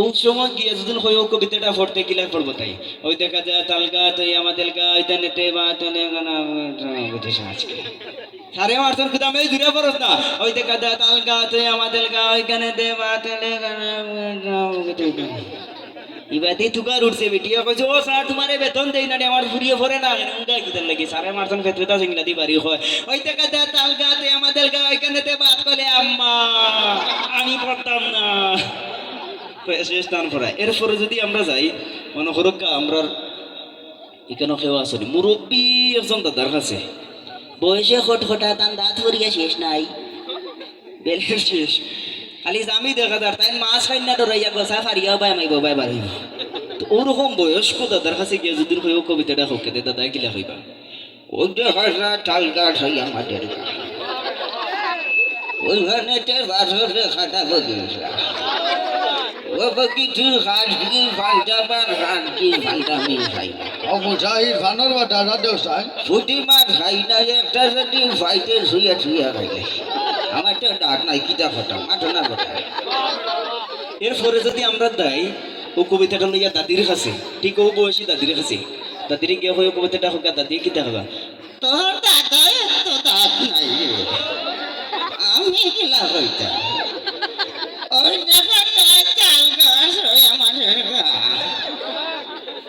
ও সময় গিয়ে হয়ে ও কবিতাটা পড়তে গিলা পড়ব তাই। ওই দেখা যায় তালগা তাই আমাদের গা ওইটা নেতে বা, তনে আজকে। সারে মারতন খুদা মেয়ে দূরে পড়স না। ওই দেখা যায় তালগা তাই আমাদের গা ওইখানে দে বা, তনে ইবাতে তুকার উঠছে বেটিয়া কইছে, ও স্যার, তোমারে বেতন দেই না আমার ফুরিয়ে পড়ে না। উঙ্গাই কিদার লাগি সারে মারতন ক্ষেত্রে তা সিংলা দি বাড়ি হয়। ওই টাকা দে তাল গাতে আমাদের গা ওইখানে তে বাত করে, আম্মা আমি শেষ পড়ায়। এরপরে যদি আমরা যাই, মনে করো কা আমরা এখানে কেউ আসনি মুরব্বী একজন দাদার কাছে। বয়সে তান দাঁত শেষ নাই। বেলের শেষ। খালি জামি দেখা তাই মাছ খাই না ডরাইয়া গছা ফারিয়া বাই মাইব, বাই বাড়িব ওরকম বয়স্ক দাদার কাছে গিয়ে যদি হইও কবিতাটা হোকে দাদা কিলা হইবা ওটা হাসা চাল গাছ হয় আমাদের। ওইখানে খাটা ও কিছু খাই না অবসাহী ফানোর বা দাদা দেওসাই ছুটি মাছ খাই না একটা যদি ফাইতে শুয়ে শুয়ে খাইলে আমার ডাক নাই কিতা খটা মাঠো না কথা এরপরে যদি আমরা দেই ও কবিতাটা লইয়া দাদির কাছে ঠিক ও বয়সী দাদির কাছে দাদির গিয়ে হয়ে কবিতাটা হোক দাদি কিতা হবা তোর দাদা দাঁত নাই। আমি কিলা ওই দেখা তাল গাছ হয় আমাদের গা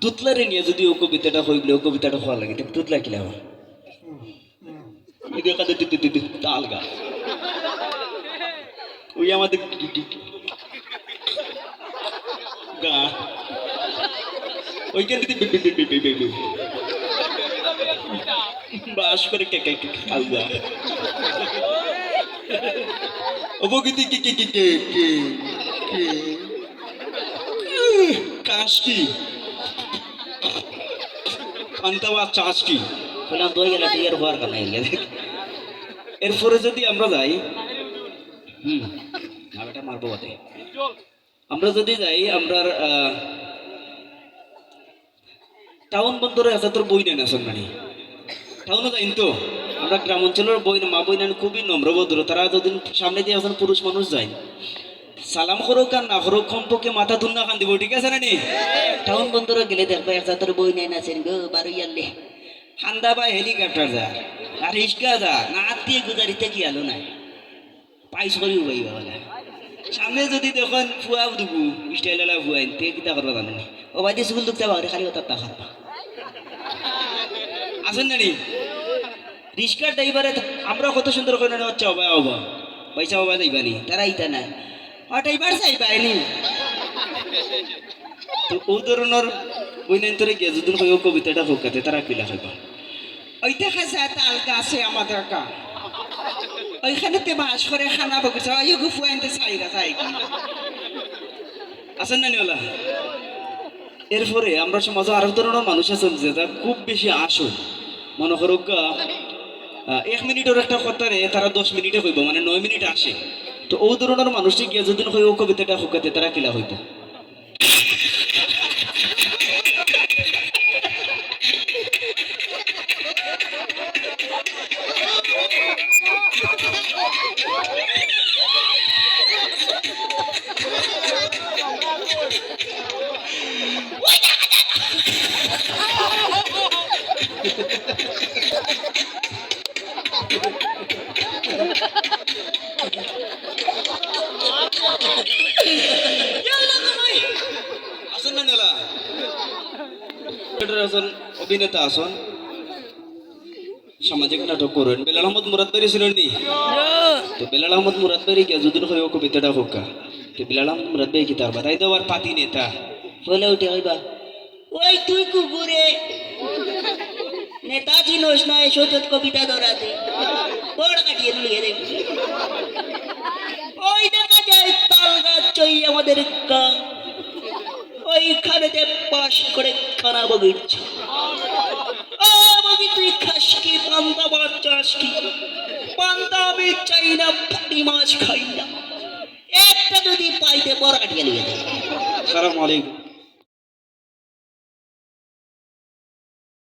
তুতলারে নিয়ে যদি ও কবিতাটা হইলে, ও কবিতাটা হওয়া লাগে তুতলা কিলা দিতে তাল গা। ওই আমাদের গা। ওইখান থেকে বাস করে কে কে কে? বললাম দই গেলে হওয়ার কথা এরপরে যদি আমরা যাই হুম। না বেটা মারবো বটে। আমরা যদি যাই আমরা টাউন বন্দরে আছে তোর বই নেন আসন মানে। টাউনও যাইন তো। আমরা গ্রাম অঞ্চলের বই মা বই নেন খুবই নম্রভদ্র তারা যদিন সামনে দিয়ে এখন পুরুষ মানুষ যায় সালাম করুক আর না করুক কমপক্ষে মাথা তুন্না খান দিব ঠিক আছে না নি? টাউন বন্দরে গেলে দেখব একটা তোর বই নেই না সেন গো বারো ইয়ারলে হান্দা বা হেলিকপ্টার যা আর রিস্কা যা না আত্মীয় গুজারিতে কি আলো নাই? পাইস করি উবাই বলে সামনে যদি দেখুন ফুয়া দুবু স্টাইল ফুয়া তে কিতা করবা জানেন ও বাইদি স্কুল দুঃখতে পারে খালি ওটা টাকা আসেন না নি? রিস্কার ড্রাইভারে আমরা কত সুন্দর করে না হচ্ছে অবা। অবা পয়সা অবা যাইবানি তারা ইতা না ওটাই বার চাই পায়নি তো ও ধরনের বইনাইন তোরে গিয়ে যদি কই ও কবিতাটা হোকাতে তারা কিলা খাইবা ওই দেখা যায় তাল গাছে আমাদের গা ওইখানে তে বাস করে খানা ওই গুফু আনতে চাইরা যাই আছেন না নিওলা এরপরে আমরা সমাজে আরও ধরনের মানুষ আছেন যে তার খুব বেশি আসো মনে করো এক মিনিটের একটা কথারে তারা দশ মিনিটে হইব মানে নয় মিনিট আসে। তো ও ধরনের মানুষটি গিয়ে যদি হই ও কবিতাটা হুকাতে তারা কিলা হইব। আছেন না নিওলা একজন অভিনেতা আসন সামাজিক নাটক করেন। বেলাল আহমদ মুরাদ ছিলেন নি? তো বেলাল আহমদ মুরাদ কে যদি হয় কবিতাটা হোকা। তো বেলাল আহমদ মুরাদ কি তার বাতাই আবার পাতি নেতা? বলে উঠে হইবা, ওই তুই কুকুরে, নেতাজি নোস নয় সৈয়দ কবিতা দৌড়াতে বড় কাটিয়ে লুয়ে দেবে ওই দেখা যায় তাল গাছ চই আমাদের গা। ওইখানেতে পাশ করে খারাপ বগিচ্ছে আমি তুই খাস কি? পান্তা মাছ চাস কি? পান্তা আমি চাই না ফাটি মাছ খাই না। একটা যদি পাইতে বড় আটিয়ে নিয়ে যাই সালাম আলাইকুম।